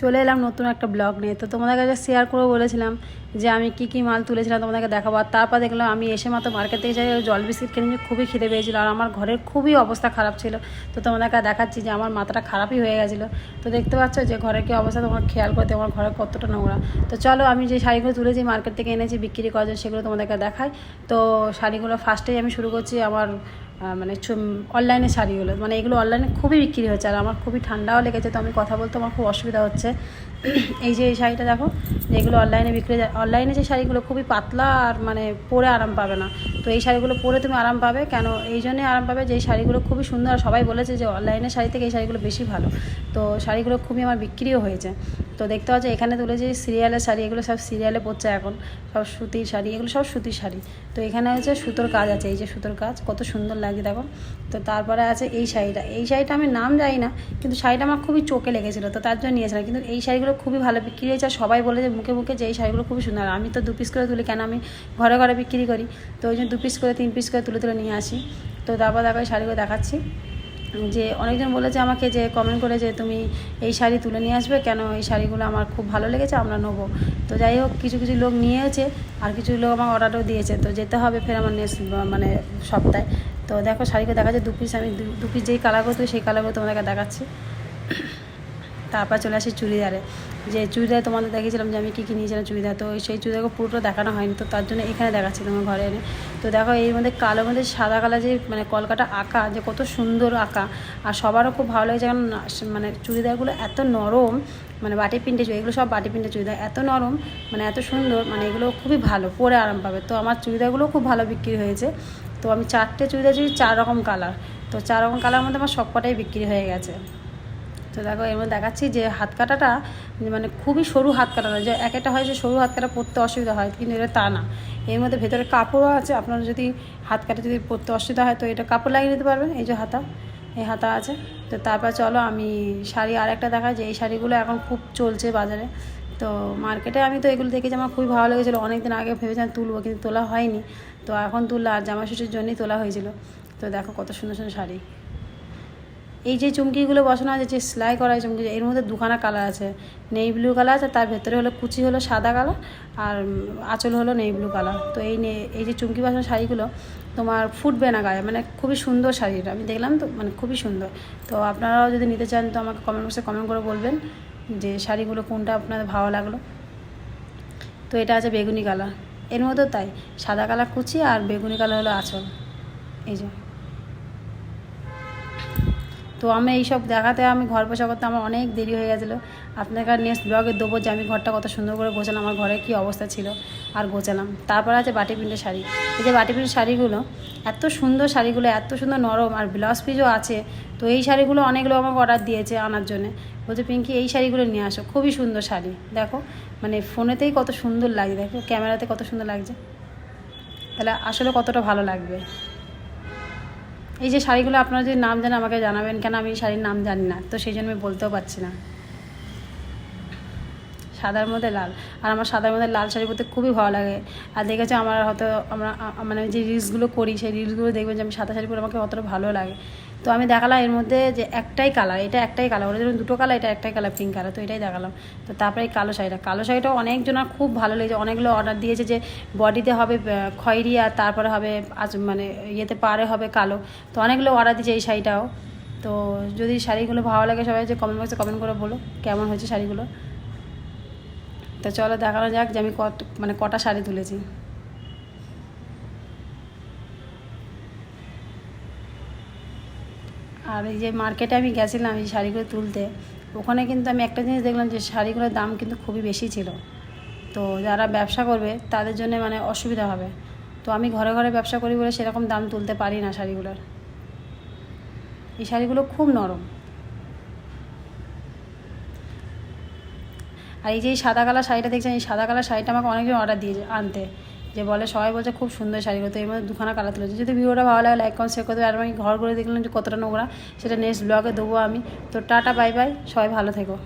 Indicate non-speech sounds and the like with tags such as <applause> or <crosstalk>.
চলে এলাম নতুন একটা ব্লগ নিয়ে। তো তোমাদের কাছে শেয়ার করে বলেছিলাম যে আমি কি কি মাল তুলেছিলাম তোমাদেরকে দেখাবো। আর তারপর দেখলাম আমি এসে মাত্র মার্কেট থেকে যাই জল বিস্কিট কিনে খুবই খিদে পেয়েছিল আর আমার ঘরের খুবই অবস্থা খারাপ ছিল। তো তোমাদেরকে দেখাচ্ছি যে আমার মাথাটা খারাপই হয়ে গেছিল। তো দেখতে পাচ্ছ যে ঘরের কি অবস্থা, তোমার খেয়াল করতে আমার ঘরে কতটা নোংরা। তো চলো আমি যে শাড়িগুলো তুলেছি মার্কেট থেকে এনেছি, বিক্রি করার জন্য সেগুলো তোমাদেরকে দেখাই। তো শাড়িগুলো ফার্স্টেই আমি শুরু করছি আমার মানে অনলাইনে শাড়িগুলো মানে এগুলো অনলাইনে খুবই বিক্রি হচ্ছে। আর আমার খুবই ঠান্ডাও লেগেছে, তো আমি কথা বলতে আমার খুব অসুবিধা হচ্ছে। <clears throat> এই যে এই শাড়িটা দেখো যেগুলো অনলাইনে বিক্রি যায় অনলাইনে যে শাড়িগুলো খুবই পাতলা আর মানে পরে আরাম পাবে না। তো এই শাড়িগুলো পরে তুমি আরাম পাবে, কেন এই জন্যই আরাম পাবে যে শাড়িগুলো খুবই সুন্দর। আর সবাই বলেছে যে অনলাইনের শাড়ি থেকে এই শাড়িগুলো বেশি ভালো। তো শাড়িগুলো খুবই আমার বিক্রিও হয়েছে। তো দেখতে পাচ্ছ এখানে তুলে তুলেছি সিরিয়ালের শাড়ি, এগুলো সব সিরিয়ালে পড়ছে এখন। সব সুতির শাড়ি, এগুলো সব সুতির শাড়ি। তো এখানে হচ্ছে সুতোর কাজ আছে, এই যে সুতোর কাজ, কত সুন্দর লাগে দেখো। তো তারপরে আছে এই শাড়িটা। এই শাড়িটা আমি নাম জানি না, কিন্তু শাড়িটা আমার খুবই চোখে লেগেছিলো, তো তার জন্য নিয়েছিলাম। কিন্তু এই শাড়িগুলো খুবই ভালো বিক্রি হয়েছে। আর সবাই বলে যে মুখে মুখে যে এই শাড়িগুলো খুবই সুন্দর। আমি তো দু পিস করে তুলি, কেন আমি ঘরে ঘরে বিক্রি করি? তো ওই জন্য দু পিস করে, তিন পিস করে তুলে তুলে নিয়ে আসি। তো তারপর দেখো এই শাড়িগুলো দেখাচ্ছি। যে অনেকজন বলেছে আমাকে যে কমেন্ট করে যে তুমি এই শাড়ি তুলে নিয়ে আসবে, কেন এই শাড়িগুলো আমার খুব ভালো লেগেছে, আমরা নেব। তো যাই হোক, কিছু কিছু লোক নিয়েছে, আর কিছু লোক আমার অর্ডারও দিয়েছে। তো যেতে হবে ফের আমার নেক্সট মানে সপ্তাহে। তো দেখো শাড়িকে দেখাচ্ছে, দু পিস আমি, দু পিস যেই কালার তুলি, সেই কালারগুলো তোমাদেরকে দেখাচ্ছি। তারপর চলে আসি চুড়িদারে। যে চুড়িদার তোমাদের দেখিয়েছিলাম যে আমি কী কী নিয়েছিলাম চুড়িদার, তো সেই চুড়িদারকে পুরোটা দেখানো হয়নি, তো তার জন্য এখানে দেখাচ্ছি তোমার ঘরে এনে। তো দেখো এর মধ্যে কালো মধ্যে সাদা কালার যে মানে কলকাটা আঁকা, যে কত সুন্দর আঁকা। আর সবারও খুব ভালো লাগছে কারণ মানে চুড়িদারগুলো এত নরম মানে বাটি প্রিন্টে চুড়ি, এগুলো সব বাটি প্রিন্টে চুড়িদার, এত নরম মানে এত সুন্দর মানে এগুলো খুবই ভালো, পরে আরাম পাবে। তো আমার চুড়িদারগুলো খুব ভালো বিক্রি হয়েছে। তো আমি চারটে চুড়িদার চুড়ি চার রকম কালার। তো চার রকম কালার মধ্যে আমার সবকটাই বিক্রি হয়ে গেছে। তো দেখো, এর মধ্যে দেখাচ্ছি যে হাত কাটাটা মানে খুবই সরু হাত কাটা না যে এক একটা হয় যে সরু হাত কাটা পরতে অসুবিধা হয়, কিন্তু এটা তা না। এর মধ্যে ভেতরে কাপড়ও আছে, আপনারা যদি হাত কাটা যদি পরতে অসুবিধা হয়, তো এটা কাপড় লাগিয়ে নিতে পারবেন, এই যে হাতা, এই হাতা আছে। তো তারপর চলো, আমি শাড়ি আর একটা দেখাই, যে এই শাড়িগুলো এখন খুব চলছে বাজারে। তো মার্কেটে আমি তো এগুলো দেখেছি, আমার খুবই ভালো লেগেছিলো অনেক দিন আগে ভেবেছিলাম তুলবো, কিন্তু তোলা হয়নি। তো এখন তুললো আর জামা ষষ্ঠীর জন্যই তোলা হয়েছিল। তো দেখো কত সুন্দর সুন্দর শাড়ি। এই যে চুমকিগুলো বসানো আছে, যে সেলাই করা চুমকি, এর মধ্যে দুখানা কালার আছে। নেই ব্লু কালার আছে, তার ভেতরে হলো কুচি হলো সাদা কালার আর আঁচল হলো নেই ব্লু কালার। তো এই এই যে চুমকি বসানো শাড়িগুলো তোমার ফুটবে না গায়ে মানে খুবই সুন্দর শাড়িটা আমি দেখলাম তো মানে খুবই সুন্দর। তো আপনারাও যদি নিতে চান তো আমাকে কমেন্ট বক্সে কমেন্ট করে বলবেন যে শাড়িগুলো কোনটা আপনাদের ভালো লাগল। তো এটা আছে বেগুনি কালার। এর মধ্যেও তাই, সাদা কালার কুচি আর বেগুনি কালার হলো আঁচল। এই যে। তো আমি এইসব দেখাতে, আমি ঘর বসা করতে আমার অনেক দেরি হয়ে গেছিল। আপনাকে নেক্সট ব্লগে দেবো যে আমি ঘরটা কত সুন্দর করে গোছালাম, আমার ঘরে কী অবস্থা ছিল, আর গোছালাম। তারপর আছে বাটি প্রিন্টের শাড়ি। এই যে বাটি প্রিন্টের শাড়িগুলো, এত সুন্দর শাড়িগুলো, এত সুন্দর নরম, আর ব্লাউজ পিসও আছে। তো এই শাড়িগুলো অনেক লোক আমাকে অর্ডার দিয়েছে আনার জন্যে। বলছে, পিঙ্কি, এই শাড়িগুলো নিয়ে আসো, খুবই সুন্দর শাড়ি। দেখো মানে ফোনেতেই কত সুন্দর লাগছে, দেখো, ক্যামেরাতে কত সুন্দর লাগছে। তাহলে আসলে কতটা ভালো লাগবে। এই যে শাড়িগুলো আপনারা যদি নাম জানেন আমাকে জানাবেন, কেন আমি শাড়ির নাম জানি না? তো সেই জন্য আমি বলতেও পারছি না। সাদার মধ্যে লাল। আর আমার সাদার মধ্যে লাল শাড়ি পরতে খুবই ভালো লাগে। আর দেখেছ আমার হয়তো আমরা মানে যে রিলসগুলো করি, সেই রিলসগুলো দেখবেন যে আমি সাদা শাড়ি পরে আমাকে অতটা ভালো লাগে। তো আমি দেখালাম এর মধ্যে যে একটাই কালার এটা একটাই কালার ওরা যেমন দুটো কালার এটা একটাই কালার পিঙ্ক কালার তো এটাই দেখালাম। তো তারপরে এই কালো শাড়িটা, কালো শাড়িটাও অনেকজনের খুব ভালো লেগেছে, অনেকগুলো অর্ডার দিয়েছে যে বডিতে হবে খয়েরি আর তারপরে হবে আজ মানে ইয়েতে পারে হবে কালো। তো অনেকগুলো অর্ডার দিয়েছে এই শাড়িটাও। তো যদি শাড়িগুলো ভালো লাগে সবাই যে কমেন্ট বক্সে কমেন্ট করে বলো, কেমন হয়েছে শাড়িগুলো? তো চলো দেখানো যাক যে আমি কত মানে কটা শাড়ি তুলেছি। আর এই যে মার্কেটে আমি গেছিলাম এই শাড়িগুলো তুলতে, ওখানে কিন্তু আমি একটা জিনিস দেখলাম যে শাড়িগুলোর দাম কিন্তু খুবই বেশি ছিল। তো যারা ব্যবসা করবে, তাদের জন্য মানে অসুবিধা হবে। তো আমি ঘরে ঘরে ব্যবসা করি বলে সেরকম দাম তুলতে পারি না শাড়িগুলোর। এই শাড়িগুলো খুব নরম। আর এই যে সাদা কালার শাড়িটা দেখছেন, এই সাদা কালার শাড়িটা আমাকে অনেকজন অর্ডার দিয়ে আনতে। যে বলে, সবাই বলছে খুব সুন্দর শাড়িগুলো তো এই মধ্যে দুখানা কালার তুলেছে। যদি ভিডিওটা ভালো লাগে লাইক কমেন্ট শেয়ার করতে আর আমি ঘর করে দেখলাম যে কতটা নোংরা, সেটা নেক্সট ব্লগে দেবো আমি। তো টাটা বাই বাই সবাই ভালো থেকো।